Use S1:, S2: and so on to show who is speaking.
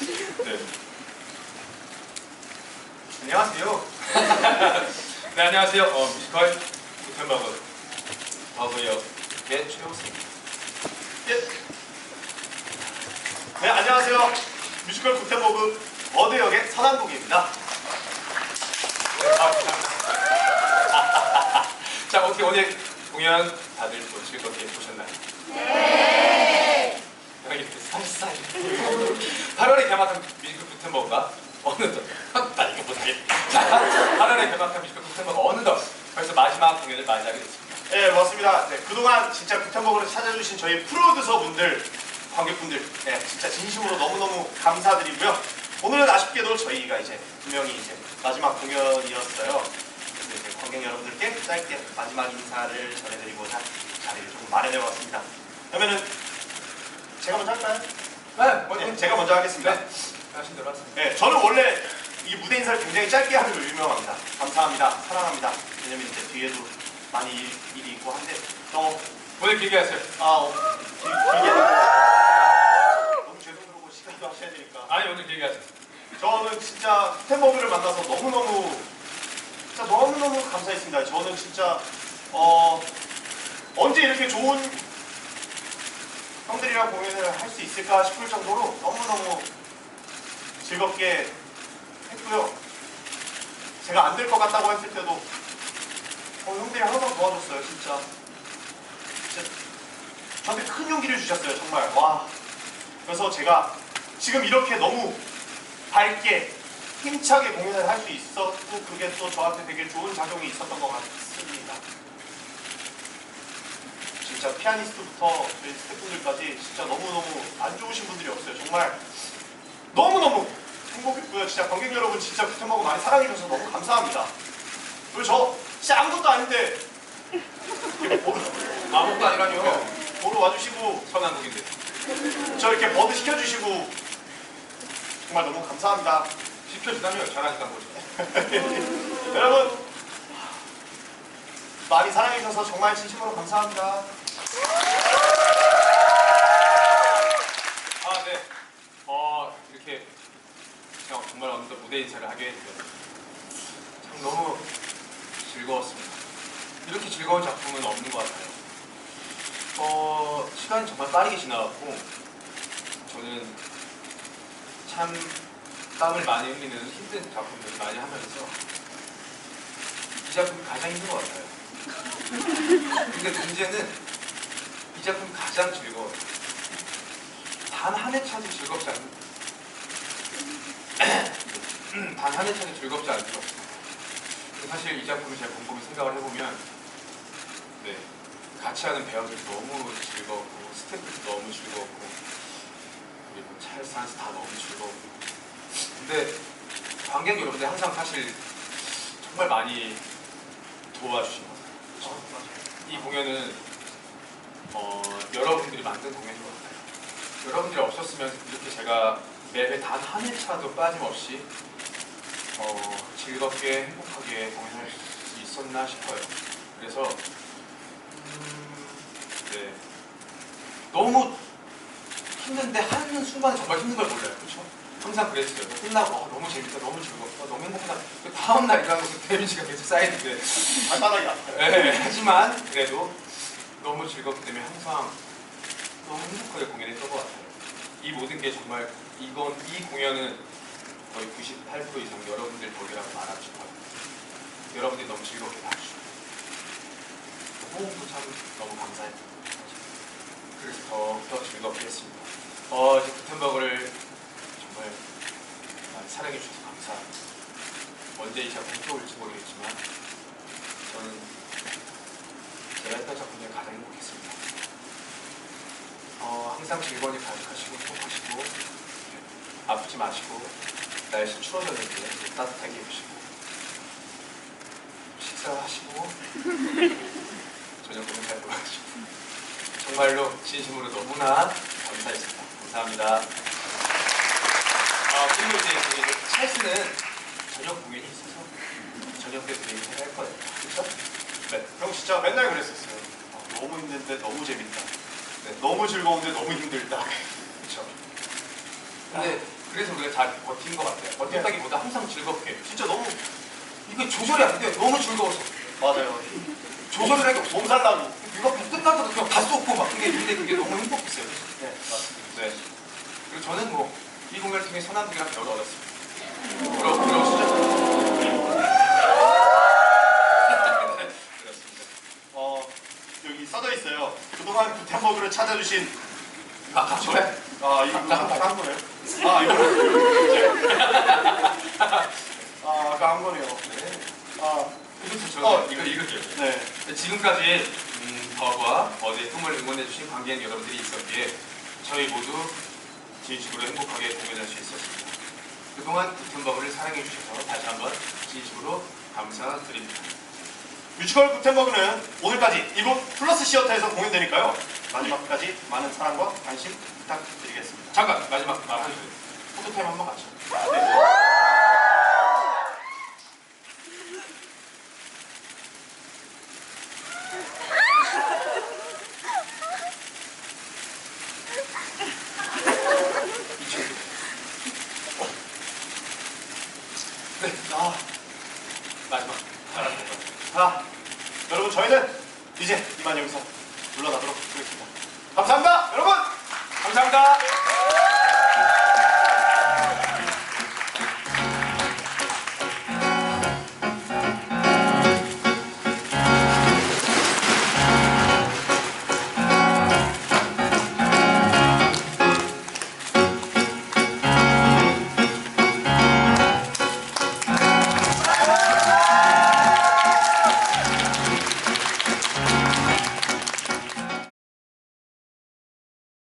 S1: 네.
S2: 안녕하세요.
S1: 네, 안녕하세요. 어, 뮤지컬 구텐버그 버그역의 최호승입니다.
S2: 예. 네, 안녕하세요. 뮤지컬 구텐버그 버드 역의 선한국입니다.
S1: 네, 아. 자, 어떻게 오늘 공연 다들 또 즐겁게 보셨나요? 네. 여기 살살. 8월에 개막한 구텐버그가 어느덧 나 이거 못하겠다. 8월에 개막한 뮤지컬 구텐버그 어느덧 벌써 마지막 공연을 맞이하게 됐습니다.
S2: 네, 맞습니다. 네, 그동안 진짜 구텐버그를 찾아주신 저희 프로듀서 분들, 관객분들, 네, 진짜 진심으로 너무너무 감사드리고요. 오늘은 아쉽게도 저희가 이제 분명히 이제 마지막 공연이었어요. 그래서 이제 관객 여러분들께 짧게 마지막 인사를 전해드리고자 자리를 좀 마련해봤습니다. 그러면은 제가 먼저 할까요?
S1: 네,
S2: 네, 제가 먼저 하겠습니다.
S1: 네, 하신 대로 하세요.
S2: 네, 저는 원래 이 무대 인사를 굉장히 짧게 하는 걸로 유명합니다. 감사합니다. 사랑합니다. 왜냐면 이제 뒤에도 많이 일, 일이 있고 한데 또
S1: 오늘 길게 하세요.
S2: 아, 어, 길- 길게 너무 죄송스러워 시간도 하셔야 되니까
S1: 아니, 오늘 길게 하세요.
S2: 저는 진짜 스탠버그를 만나서 너무너무 진짜 너무너무 감사했습니다. 저는 진짜 어 언제 이렇게 좋은 형들이랑 공연을 할 수 있을까 싶을 정도로 너무너무 즐겁게 했고요. 제가 안 될 것 같다고 했을 때도 어, 형들이 항상 도와줬어요, 진짜. 진짜 저한테 큰 용기를 주셨어요, 정말. 와. 그래서 제가 지금 이렇게 너무 밝게 힘차게 공연을 할 수 있었고 그게 또 저한테 되게 좋은 작용이 있었던 것 같습니다. 진짜 피아니스트부터 스태프분들까지 진짜 너무너무 안 좋으신 분들이 없어요. 정말 너무너무 행복했고요. 진짜 관객 여러분 진짜 구텐버그 많이 사랑해주셔서 너무 감사합니다. 그리고 저 진짜 아무것도 아닌데 이렇게 보러,
S1: 아무것도 아니라뇨.
S2: 보러 와주시고
S1: 선한국인데.
S2: 저 이렇게 버드 시켜주시고 정말 너무 감사합니다.
S1: 시켜주다면 잘하니까 거죠.
S2: 여러분 많이 사랑해주셔서 정말 진심으로 감사합니다.
S1: 아, 네. 어, 이렇게 제가 정말 어느덧 무대 인사를 하게 됐는데 참 너무 즐거웠습니다. 이렇게 즐거운 작품은 없는 것 같아요. 어, 시간이 정말 빠르게 지나갔고 저는 참 땀을 많이 흘리는 힘든 작품들을 많이 하면서 이 작품이 가장 힘든 것 같아요. 근데 문제는 이 작품이 가장 즐거워요. 단 한 회차도 즐겁지 않는 단한 회차도 즐겁지 않죠. 사실 이 작품을 제가 곰곰이 생각을 해보면 네 같이 하는 배우들도 너무 즐겁고 스태프도 너무 즐겁고 그리고 찰스 한스 다 너무 즐겁고 근데 관객 여러분들 항상 사실 정말 많이 도와주신 것 같아요. 이 공연은 어, 여러분들이 만든 공연인 것 같아요. 여러분들이 없었으면 이렇게 제가 매회 단 한 회차도 빠짐없이 어, 즐겁게 행복하게 공연할 수 있었나 싶어요. 그래서 음, 네 너무 힘든데 하는 순간 정말 힘든 걸 몰라요. 그렇죠? 항상 그랬어요. 끝나고 어, 너무 재밌다, 너무 즐겁다, 너무 행복하다. 그 다음 날 일어나서 데미지가 계속 쌓이는데
S2: 발바닥이 아파요.
S1: 네, 하지만 그래도 너무 즐겁기 때문에 항상 너무 행복하게 공연했던 것 같아요. 이 모든 게 정말 이건 이 공연은 거의 98% 이상 여러분들 덕이라고 말하고. 여러분들이 너무 즐겁게 봐주시고 호응도 참 너무 감사했고 그래서 더욱더 즐겁게 했습니다. 어, 이제 구텐버그를 정말 많이 사랑해 주셔서 감사합니다. 언제 이 작품이 또 올지 모르겠지만 저는 제가 했던 작품 중에 가장 행복했습니다. 어, 항상 즐거움이 가득하시고 행복하시고 네, 아프지 마시고 날씨 추워졌는데 따뜻하게 입으시고 식사하시고 저녁 보면 잘 돌아가시고 정말로 진심으로 너무나 감사했습니다. 감사합니다. 아, 그리고 이제 이제 찰스는 저녁 공연이 있어서 저녁 때 데이트를 할 거예요. 그렇죠? 네.
S2: 형 진짜 맨날 그랬었어요. 어, 너무 힘든데 너무 재밌다. 네, 너무 즐거운데 너무 힘들다.
S1: 그렇죠. 근데 그래서 우리가 잘 버틴 것 같아요. 버텼다기보다 항상 즐겁게.
S2: 진짜 너무
S1: 이게 조절이 안 돼요. 너무 즐거워서.
S2: 맞아요.
S1: 조절을 없어.
S2: 몸 살라고.
S1: 이거 끝나고도 그냥 다 쏟고 막 그게 근데 그게 너무 행복했어요.
S2: 네, 맞습니다.
S1: 네. 그리고 저는 뭐 이 공연을 통해 선한들이랑 배우를 얻었습니다. 부러 부러우시죠? 네, 그렇습니다.
S2: 어, 여기 써져 있어요. 그동안 구텐버그를 찾아주신
S1: 아, 저래?
S2: 아 이거 아까 한 거네요. 아 이거 아 아까 한 거네요. 아
S1: 이것도 저는
S2: 어.
S1: 이거 이거 기억해요.
S2: 네.
S1: 지금까지 음, 저와 어제 꿈을 응원해주신 관객 여러분들이 있었기에 저희 모두 진심으로 행복하게 공연할 수 있었습니다. 그동안 구텐버그를 사랑해주셔서 다시 한번 진심으로 감사드립니다.
S2: 뮤지컬 구텐버그는 오늘까지 이곳 플러스 시어터에서 공연되니까요. 마지막까지 많은 사랑과 관심 부탁드리겠습니다.
S1: 잠깐 마지막 말 해주세요. 포토타임 한번 같이. 네,
S2: 아,
S1: 마지막.
S2: 자, 여러분 저희는 이제 이만 여기서 물러나도록 하겠습니다. 감사합니다, 여러분.
S1: 감사합니다.